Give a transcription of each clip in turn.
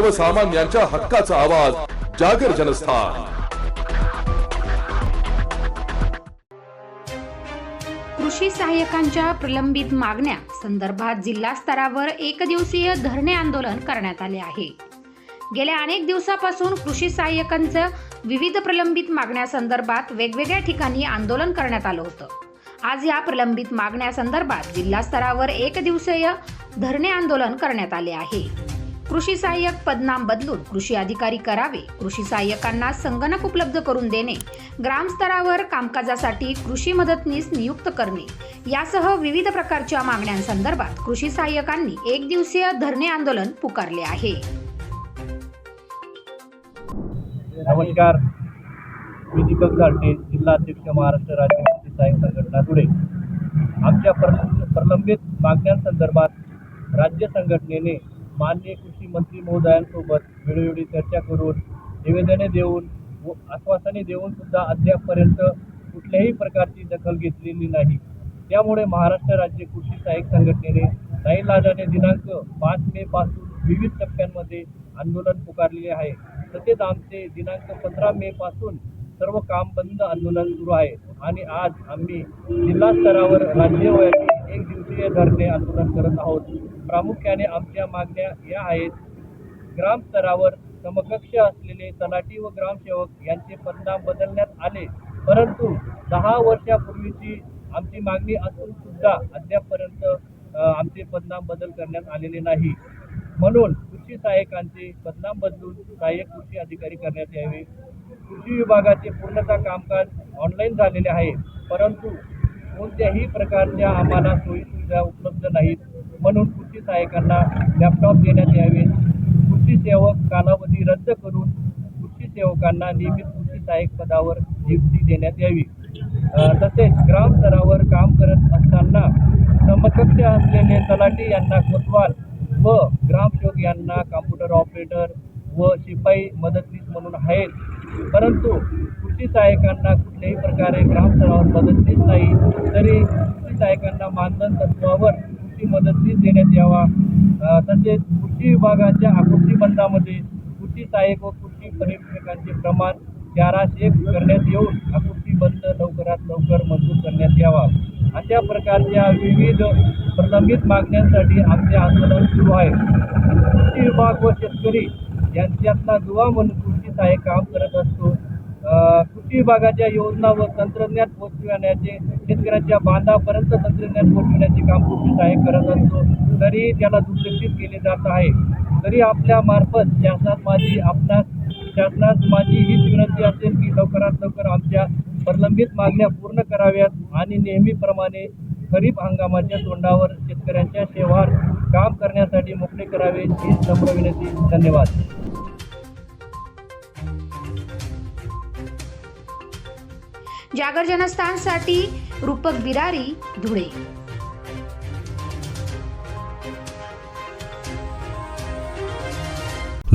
सर्वसामान्यांच्या हक्काचा आवाज जागर जनस्थान. कृषी सहाय्यकांच्या प्रलंबित मागण्या संदर्भात जिल्हा स्तरावर एक दिवसीय धरणे आंदोलन करण्यात आले आहे. गेल्या अनेक दिवसापासून कृषी सहाय्यकांचं विविध प्रलंबित मागण्यासंदर्भात वेगवेगळ्या ठिकाणी आंदोलन करण्यात आलं होतं. आज या प्रलंबित मागण्यासंदर्भात जिल्हा स्तरावर एक दिवसीय धरणे आंदोलन करण्यात आले आहे. कृषी सहाय्यक पदनाम बदलून कृषी अधिकारी करावे. कृषी सहाय्यकांना संगणक उपलब्ध करून देणे. ग्रामस्तरावर कामकाजासाठी कृषी मदतनीस नियुक्त करणे. यासह विविध प्रकारच्या मागण्यांसंदर्भात कृषी सहाय्यकांनी एक दिवसीय धरणे आंदोलन पुकारले आहे. नमस्कार. मी दीपक गारटे जिल्हा अध्यक्ष महाराष्ट्र राज्य कृषी सहाय्यक संघटना धुळे. आमच्या प्रलंबित मागण्यांसंदर्भात राज्य संघटनेने माननीय कृषी मंत्री महोदयांसोबत वेळोवेळी चर्चा करून निवेदने देऊन व आश्वासने देऊन सुद्धा अद्यापपर्यंत कुठल्याही प्रकारची दखल घेतलेली नाही. त्यामुळे महाराष्ट्र राज्य कृषी सहाय्यक संघटनेने नाईलाजाने दिनांक पाच मे पासून विविध टप्प्यांमध्ये आंदोलन पुकारलेले आहे. तसेच आमचे दिनांक पंधरा मे पासून सर्व काम बंद आंदोलन सुरू आहे आणि आज आम्ही जिल्हा स्तरावर राज्यव्यापी एक दिवसीय धरणे आंदोलन करत आहोत. प्रामुख्याने आमच्या मागण्या या आहेत. ग्रामस्तरावर समकक्ष असलेले तलाठी व ग्रामसेवक यांचे परिणाम बदलण्यात आले. परंतु दहा वर्षापूर्वीची आमची मागणी असून सुद्धा अद्यापपर्यंत आमचे पदनाम बदल करण्यात आलेले नाही. म्हणून कृषी सहाय्यकांचे पदनाम बदलून सहाय्यक कृषी अधिकारी करण्यात यावे. कृषी विभागाचे पूर्णतः कामकाज ऑनलाईन झालेले आहे. परंतु कोणत्याही प्रकारच्या आम्हाला सोयीसुविधा उपलब्ध नाहीत. म्हणून कृषी सहाय्यकांना लॅपटॉप देण्यात यावे. कृषी सेवक कालावधी रद्द करून कृषी सेवकांना नियमित कृषी सहाय्यक पदावर नियुक्ती देण्यात यावी. तसेच ग्राम स्तरावर काम करत असताना समकक्ष असलेले तलाठी यांना कोतवाल व ग्रामसेवक यांना कॉम्प्युटर ऑपरेटर व शिपाई मदतनीस म्हणून आहेत परंतु कृषी सहाय्यकांना कुठल्याही प्रकारे ग्रामस्तरावर मदतनीस नाही तरी कृषी सहाय्यकांना मानधन तत्वावर कृषी मदतनीस देण्यात यावा. तसेच कृषी विभागाच्या आकृती बंधामध्ये कृषी सहाय्यक व कृषी परीक्षकांचे प्रमाण चाराशे करण्यात येऊन आकृती बंद लवकरात लवकर मंजूर करण्यात यावा. अशा प्रकारच्या विविध प्रलंबित मागण्यांसाठी आमचे आंदोलन सुरू आहे. कृषी विभाग व शेतकरी यांच्यातला दुवा म्हणून कृषी सहाय्यक काम करत असतो. कृषी विभागाच्या योजना व तंत्रज्ञान पोहोचविण्याचे शेतकऱ्यांच्या बांधापर्यंत तंत्रज्ञान पोहोचविण्याचे काम कृषी सहाय्यक करत असतो तरी त्याला दुर्लक्षित केले जात आहे. तरी आपल्या मार्फत शासनात माझी आपणास शासनास माझी हीच विनंती असेल की लवकरात लवकर आमच्या प्रलंबित मागण्या पूर्ण कराव्यात आणि नेहमीप्रमाणे खरीप हंगामाच्या तोंडावर शेतकऱ्यांच्या सेवार काम करण्यासाठी मोकळे करावे ही नम्र विनंती. धन्यवाद. जागरजनस्थानसाठी रूपक बिरारी धुळे.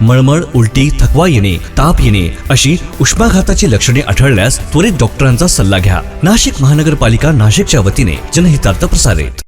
मळमळ उलटी थकवा येणे ताप येणे अशी उष्माघाताची लक्षणे आढळल्यास त्वरित डॉक्टरांचा सल्ला घ्या. नाशिक महानगरपालिका नाशिकच्या वतीने जनहितार्थ प्रसारित.